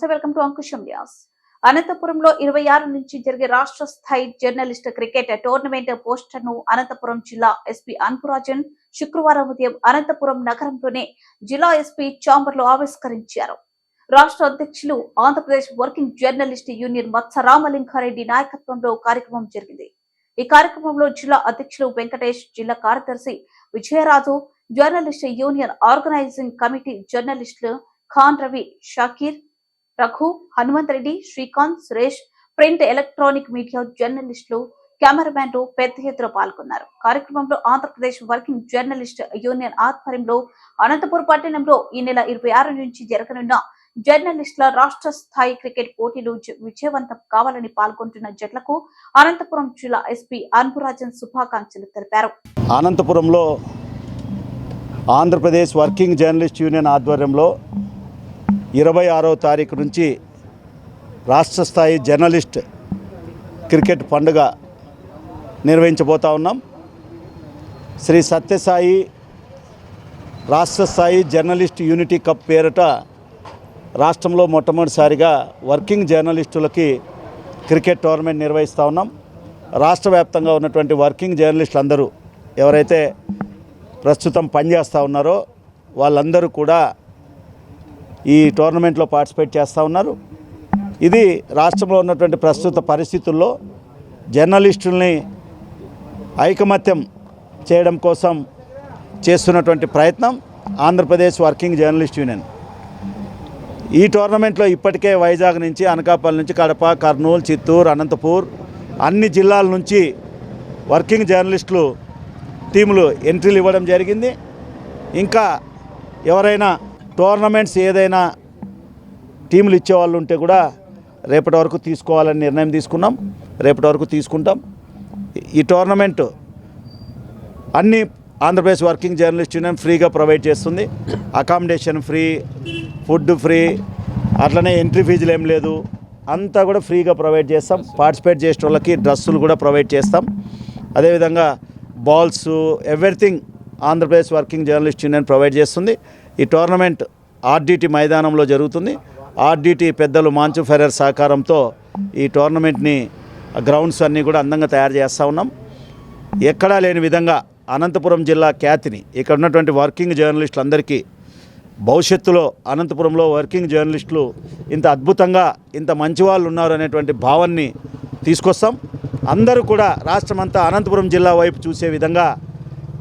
నమస్తే welcome to Ankusam Vyas. అనంతపురంలో ఇరవై ఆరు నుంచి జరిగే రాష్ట్ర స్థాయి జర్నలిస్ట్ క్రికెట్ టోర్నమెంట్ పోస్టర్ను అనంతపురం జిల్లా ఎస్పీ అన్పురాజన్ శుక్రవారం ఉదయం అనంతపురం నగరంలోనే జిల్లా ఎస్పీ చాంబర్లో ఆవిష్కరించారు. రాష్ట్ర అధ్యక్షులు Andhra Pradesh working journalist union Matsa Ramalinga Reddy నాయకత్వంలో కార్యక్రమం జరిగింది. ఈ కార్యక్రమంలో జిల్లా అధ్యక్షులు వెంకటేష్ జిల్లా కార్యదర్శి Vijayaraju journalist union organizing committee జర్నలిస్టులు Khan Ravi Shakir Raghu Hanumanth Reddy Srikanth Suresh print electronic media జర్నలిస్టులు కెమెరామ్యాన్లు పెద్ద ఎత్తున పాల్గొన్నారు. కార్యక్రమంలో ఆంధ్రప్రదేశ్ వర్కింగ్ జర్నలిస్ట్ యూనియన్ ఆధ్వర్యంలో అనంతపురం పట్టణంలో ఈ నెల ఇరవై ఆరు నుంచి జరగనున్న జర్నలిస్టుల రాష్ట్ర స్థాయి క్రికెట్ పోటీలు విజయవంతం కావాలని పాల్గొంటున్న జట్లకు అనంతపురం జిల్లా ఎస్పీ అన్పురాజన్ శుభాకాంక్షలు తెలిపారు. అనంతపురంలో ఆంధ్రప్రదేశ్ వర్కింగ్ జర్నలిస్ట్ యూనియన్ ఆధ్వర్యంలో ఇరవై ఆరో తారీఖు నుంచి రాష్ట్ర స్థాయి జర్నలిస్ట్ క్రికెట్ పండుగ నిర్వహించబోతా ఉన్నాం. శ్రీ సత్యసాయి రాష్ట్ర స్థాయి జర్నలిస్ట్ యూనిటీ కప్ పేరిట రాష్ట్రంలో మొట్టమొదటిసారిగా వర్కింగ్ జర్నలిస్టులకి క్రికెట్ టోర్నమెంట్ నిర్వహిస్తూ ఉన్నాం. రాష్ట్ర వ్యాప్తంగా ఉన్నటువంటి వర్కింగ్ జర్నలిస్టులు అందరూ ఎవరైతే ప్రస్తుతం పనిచేస్తూ ఉన్నారో వాళ్ళందరూ కూడా ఈ టోర్నమెంట్లో పార్టిసిపేట్ చేస్తూ ఉన్నారు. ఇది రాష్ట్రంలో ఉన్నటువంటి ప్రస్తుత పరిస్థితుల్లో జర్నలిస్టుల్ని ఐకమత్యం చేయడం కోసం చేస్తున్నటువంటి ప్రయత్నం ఆంధ్రప్రదేశ్ వర్కింగ్ జర్నలిస్ట్ యూనియన్. ఈ టోర్నమెంట్లో ఇప్పటికే వైజాగ్ నుంచి అనకాపల్లి నుంచి కడప కర్నూలు చిత్తూరు అనంతపూర్ అన్ని జిల్లాల నుంచి వర్కింగ్ జర్నలిస్టులు టీములు ఎంట్రీలు ఇవ్వడం జరిగింది. ఇంకా ఎవరైనా టోర్నమెంట్స్ ఏదైనా టీములు ఇచ్చేవాళ్ళు ఉంటే కూడా రేపటి వరకు తీసుకోవాలని నిర్ణయం తీసుకున్నాం. రేపటి వరకు తీసుకుంటాం. ఈ టోర్నమెంట్ అన్ని ఆంధ్రప్రదేశ్ వర్కింగ్ జర్నలిస్ట్ యూనియన్ ఫ్రీగా ప్రొవైడ్ చేస్తుంది. అకామిడేషన్ ఫ్రీ ఫుడ్ ఫ్రీ అట్లనే ఎంట్రీ ఫీజులు ఏం లేదు. అంతా కూడా ఫ్రీగా ప్రొవైడ్ చేస్తాం. పార్టిసిపేట్ చేసిన వాళ్ళకి డ్రెస్సులు కూడా ప్రొవైడ్ చేస్తాం. అదేవిధంగా balls everything Andhra Pradesh working journalist union provide చేస్తుంది. ఈ టోర్నమెంట్ ఆర్డీటీ మైదానంలో జరుగుతుంది. ఆర్డీటీ పెద్దలు మాంచు ఫెరర్ సహకారంతో ఈ టోర్నమెంట్ని గ్రౌండ్స్ అన్నీ కూడా అందంగా తయారు చేస్తూ ఉన్నాం. ఎక్కడా లేని విధంగా అనంతపురం జిల్లా ఖ్యాతిని ఇక్కడ ఉన్నటువంటి వర్కింగ్ జర్నలిస్టులు అందరికీ భవిష్యత్తులో అనంతపురంలో వర్కింగ్ జర్నలిస్టులు ఇంత అద్భుతంగా ఇంత మంచి వాళ్ళు ఉన్నారు అనేటువంటి భావాన్ని తీసుకొస్తాం. అందరూ కూడా రాష్ట్రమంతా అనంతపురం జిల్లా వైపు చూసే విధంగా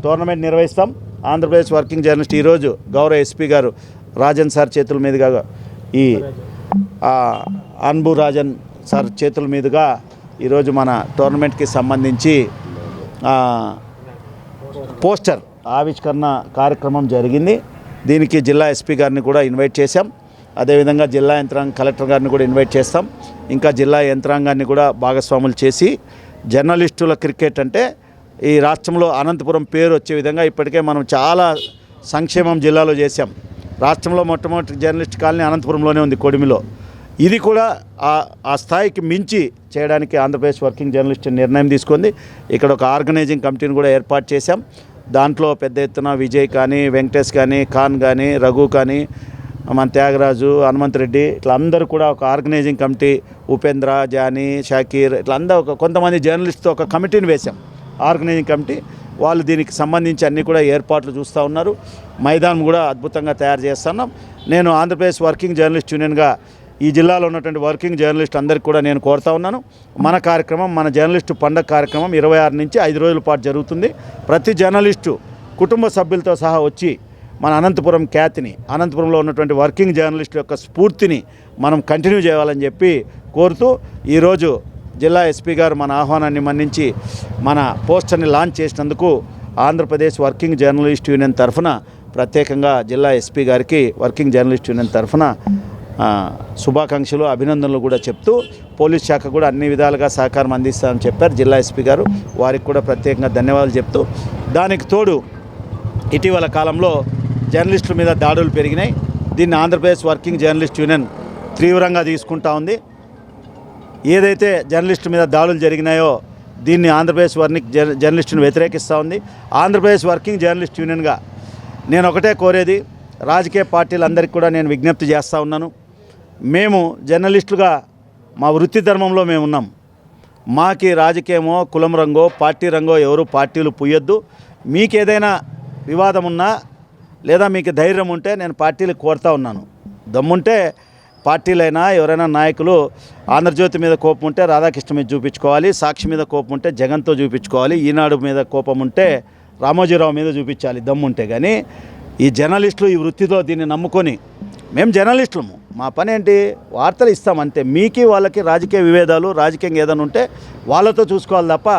టోర్నమెంట్ నిర్వహిస్తాం. ఆంధ్రప్రదేశ్ వర్కింగ్ జర్నలిస్ట్ ఈరోజు గౌరవ ఎస్పీ గారు రాజన్ సార్ చేతుల మీదుగా ఈ అన్బు రాజన్ సార్ చేతుల మీదుగా ఈరోజు మన టోర్నమెంట్కి సంబంధించి పోస్టర్ ఆవిష్కరణ కార్యక్రమం జరిగింది. దీనికి జిల్లా ఎస్పీ గారిని కూడా ఇన్వైట్ చేశాం. అదేవిధంగా జిల్లా యంత్రాంగ కలెక్టర్ గారిని కూడా ఇన్వైట్ చేస్తాం. ఇంకా జిల్లా యంత్రాంగాన్ని కూడా భాగస్వాములు చేసి జర్నలిస్టుల క్రికెట్ అంటే ఈ రాష్ట్రంలో అనంతపురం పేరు వచ్చే విధంగా ఇప్పటికే మనం చాలా సంక్షేమం జిల్లాలో చేశాం. రాష్ట్రంలో మొట్టమొదటి జర్నలిస్ట్ కాలనీ అనంతపురంలోనే ఉంది కొడిమిలో. ఇది కూడా ఆ ఆ స్థాయికి మించి చేయడానికి ఆంధ్రప్రదేశ్ వర్కింగ్ జర్నలిస్ట్ నిర్ణయం తీసుకుంది. ఇక్కడ ఒక ఆర్గనైజింగ్ కమిటీని కూడా ఏర్పాటు చేశాం. దాంట్లో పెద్ద ఎత్తున విజయ్ కానీ వెంకటేష్ కానీ ఖాన్ కానీ రఘు కానీ మన త్యాగరాజు హనుమంత్ రెడ్డి ఇట్లా అందరూ కూడా ఒక organising committee Upendra Johnny Shakir ఇట్లా అందరూ ఒక కొంతమంది జర్నలిస్ట్తో ఒక కమిటీని వేశాం. ఆర్గనైజింగ్ కమిటీ వాళ్ళు దీనికి సంబంధించి అన్నీ కూడా ఏర్పాట్లు చూస్తూ ఉన్నారు. మైదానం కూడా అద్భుతంగా తయారు చేస్తున్నాం. నేను ఆంధ్రప్రదేశ్ వర్కింగ్ జర్నలిస్ట్ యూనియన్గా ఈ జిల్లాలో ఉన్నటువంటి వర్కింగ్ జర్నలిస్ట్ అందరికీ కూడా నేను కోరుతా ఉన్నాను. మన కార్యక్రమం మన జర్నలిస్టు పండగ కార్యక్రమం ఇరవై ఆరు నుంచి ఐదు రోజుల పాటు జరుగుతుంది. ప్రతి జర్నలిస్టు కుటుంబ సభ్యులతో సహా వచ్చి మన అనంతపురం ఖ్యాతిని అనంతపురంలో ఉన్నటువంటి వర్కింగ్ జర్నలిస్ట్ యొక్క స్ఫూర్తిని మనం కంటిన్యూ చేయాలని చెప్పి కోరుతూ ఈరోజు జిల్లా ఎస్పీ గారు మన ఆహ్వానాన్ని మన్నించి మన పోస్టర్ని లాంచ్ చేసినందుకు ఆంధ్రప్రదేశ్ వర్కింగ్ జర్నలిస్ట్ యూనియన్ తరఫున ప్రత్యేకంగా జిల్లా ఎస్పీ గారికి వర్కింగ్ జర్నలిస్ట్ యూనియన్ తరఫున శుభాకాంక్షలు అభినందనలు కూడా చెప్తూ పోలీస్ శాఖ కూడా అన్ని విధాలుగా సహకారం అందిస్తామని చెప్పారు జిల్లా ఎస్పీ గారు. వారికి కూడా ప్రత్యేకంగా ధన్యవాదాలు చెప్తూ దానికి తోడు ఇటీవల కాలంలో జర్నలిస్టుల మీద దాడులు పెరిగినాయి. దీన్ని ఆంధ్రప్రదేశ్ వర్కింగ్ జర్నలిస్ట్ యూనియన్ తీవ్రంగా తీసుకుంటా ఉంది. ఏదైతే జర్నలిస్టు మీద దాడులు జరిగినాయో దీన్ని ఆంధ్రప్రదేశ్ వర్నిక్ జర్ జర్నలిస్టును వ్యతిరేకిస్తూ ఉంది. ఆంధ్రప్రదేశ్ వర్కింగ్ జర్నలిస్ట్ యూనియన్గా నేను ఒకటే కోరేది రాజకీయ పార్టీలందరికీ కూడా నేను విజ్ఞప్తి చేస్తూ ఉన్నాను. మేము జర్నలిస్టులుగా మా వృత్తి ధర్మంలో మేము ఉన్నాం. మాకి రాజకీయమో కులం రంగో పార్టీ రంగో ఎవరు పార్టీలు పుయ్యొద్దు. మీకు ఏదైనా వివాదం ఉన్నా లేదా మీకు ధైర్యం ఉంటే నేను పార్టీలు కోరుతా ఉన్నాను. దమ్ముంటే పార్టీలైనా ఎవరైనా నాయకులు ఆంధ్రజ్యోతి మీద కోపం ఉంటే రాధాకృష్ణ మీద చూపించుకోవాలి సాక్షి మీద కోపం ఉంటే జగన్తో చూపించుకోవాలి ఈనాడు మీద కోపం ఉంటే రామోజీరావు మీద చూపించాలి దమ్ముంటే కానీ ఈ జర్నలిస్టులు ఈ వృత్తితో దీన్ని నమ్ముకొని మేము జర్నలిస్టులము. మా పని ఏంటి? వార్తలు ఇస్తామంతే మీకి వాళ్ళకి రాజకీయ విభేదాలు రాజకీయంగా ఏదైనా ఉంటే వాళ్ళతో చూసుకోవాలి తప్ప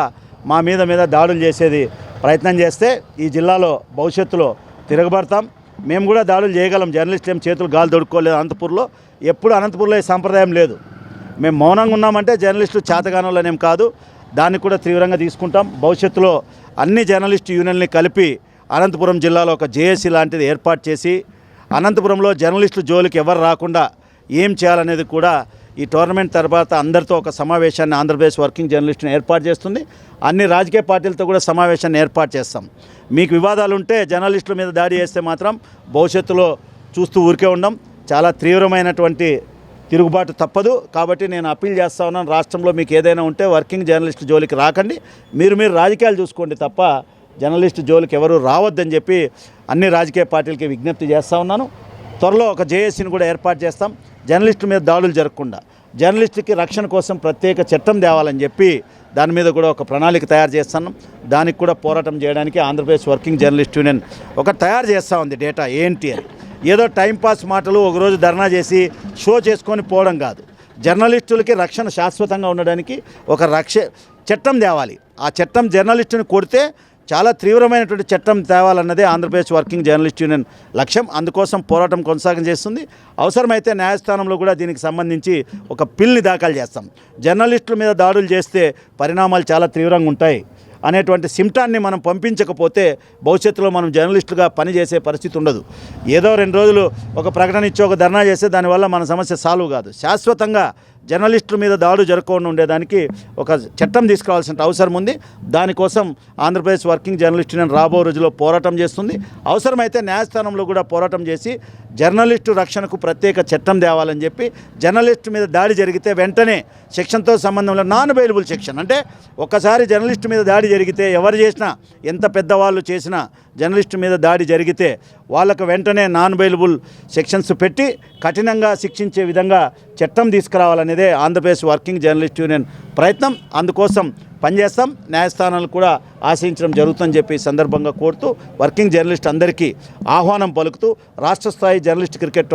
మా మీద మీద దాడులు చేసేది ప్రయత్నం చేస్తే ఈ జిల్లాలో భవిష్యత్తులో తిరగబడతాం. మేము కూడా దాడులు చేయగలం. జర్నలిస్టులు ఏం చేతులు గాలి దొడుక్కోలేదు అనంతపూర్లో. ఎప్పుడు అనంతపురంలో ఈ సాంప్రదాయం లేదు. మేము మౌనంగా ఉన్నామంటే జర్నలిస్టులు చేతగానంలోనేం కాదు. దాన్ని కూడా తీవ్రంగా తీసుకుంటాం. భవిష్యత్తులో అన్ని జర్నలిస్టు యూనియన్ని కలిపి అనంతపురం జిల్లాలో ఒక జేఏసీ లాంటిది ఏర్పాటు చేసి అనంతపురంలో జర్నలిస్టులు జోలికి ఎవరు రాకుండా ఏం చేయాలనేది కూడా ఈ టోర్నమెంట్ తర్వాత అందరితో ఒక సమావేశాన్ని ఆంధ్రప్రదేశ్ వర్కింగ్ జర్నలిస్ట్ని ఏర్పాటు చేస్తుంది. అన్ని రాజకీయ పార్టీలతో కూడా సమావేశాన్ని ఏర్పాటు చేస్తాం. మీకు వివాదాలు ఉంటే జర్నలిస్టుల మీద దాడి చేస్తే మాత్రం భవిష్యత్తులో చూస్తూ ఊరికే ఉండం. చాలా తీవ్రమైనటువంటి తిరుగుబాటు తప్పదు. కాబట్టి నేను అప్పీల్ చేస్తా ఉన్నాను. రాష్ట్రంలో మీకు ఏదైనా ఉంటే వర్కింగ్ జర్నలిస్ట్ జోలికి రాకండి. మీరు మీరు రాజకీయాలు చూసుకోండి తప్ప జర్నలిస్ట్ జోలికి ఎవరు రావద్దని చెప్పి అన్ని రాజకీయ పార్టీలకి విజ్ఞప్తి చేస్తూ ఉన్నాను. త్వరలో ఒక జేఏసీని కూడా ఏర్పాటు చేస్తాం. జర్నలిస్టు మీద దాడులు జరగకుండా జర్నలిస్టుకి రక్షణ కోసం ప్రత్యేక చట్టం తేవాలని చెప్పి దాని మీద కూడా ఒక ప్రణాళిక తయారు చేస్తున్నాం దానికి కూడా పోరాటం చేయడానికి ఆంధ్రప్రదేశ్ వర్కింగ్ జర్నలిస్ట్ యూనియన్ ఒక తయారు చేస్తూ ఉంది డేటా ఏంటి అని. ఏదో టైంపాస్ మాటలు ఒకరోజు ధర్నా చేసి షో చేసుకొని పోవడం కాదు. జర్నలిస్టులకి రక్షణ శాశ్వతంగా ఉండడానికి ఒక రక్ష చట్టం తేవాలి. ఆ చట్టం జర్నలిస్టుని కొడితే చాలా తీవ్రమైనటువంటి చట్టం తేవాలన్నదే ఆంధ్రప్రదేశ్ వర్కింగ్ జర్నలిస్ట్ యూనియన్ లక్ష్యం. అందుకోసం పోరాటం కొనసాగం చేస్తుంది. అవసరమైతే న్యాయస్థానంలో కూడా దీనికి సంబంధించి ఒక పిల్ని దాఖలు చేస్తాం. జర్నలిస్టుల మీద దాడులు చేస్తే పరిణామాలు చాలా తీవ్రంగా ఉంటాయి. అనేటువంటి సిమ్టాన్ని మనం పంపించకపోతే భవిష్యత్తులో మనం జర్నలిస్టులుగా పనిచేసే పరిస్థితి ఉండదు. ఏదో రెండు రోజులు ఒక ప్రకటన ఇచ్చి ఒక ధర్నా చేస్తే దానివల్ల మన సమస్య సాల్వ్ కాదు. శాశ్వతంగా జర్నలిస్టుల మీద దాడులు జరగకుండా ఉండేదానికి ఒక చట్టం తీసుకురావాల్సిన అవసరం ఉంది. దానికోసం ఆంధ్రప్రదేశ్ వర్కింగ్ జర్నలిస్ట్ యూనియన్ రాబో రోజుల్లో పోరాటం చేస్తుంది. అవసరమైతే న్యాయస్థానంలో కూడా పోరాటం చేసి జర్నలిస్టు రక్షణకు ప్రత్యేక చట్టం తేవాలని చెప్పి జర్నలిస్ట్ మీద దాడి జరిగితే వెంటనే సెక్షన్తో సంబంధంలో నాన్ అవైలబుల్ సెక్షన్ అంటే ఒకసారి జర్నలిస్ట్ మీద దాడి జరిగితే ఎవరు చేసినా ఎంత పెద్దవాళ్ళు చేసినా జర్నలిస్టు మీద దాడి జరిగితే వాళ్ళకు వెంటనే నాన్ అవైలబుల్ సెక్షన్స్ పెట్టి కఠినంగా శిక్షించే విధంగా చట్టం తీసుకురావాలనేదే ఆంధ్రప్రదేశ్ వర్కింగ్ జర్నలిస్ట్ యూనియన్ ప్రయత్నం. అందుకోసం పనిచేస్తాం. న్యాయస్థానాలు కూడా ఆశించడం జరుగుతుందని చెప్పి సందర్భంగా కోరుతూ వర్కింగ్ జర్నలిస్ట్ అందరికీ ఆహ్వానం పలుకుతూ రాష్ట్ర స్థాయి జర్నలిస్ట్ క్రికెట్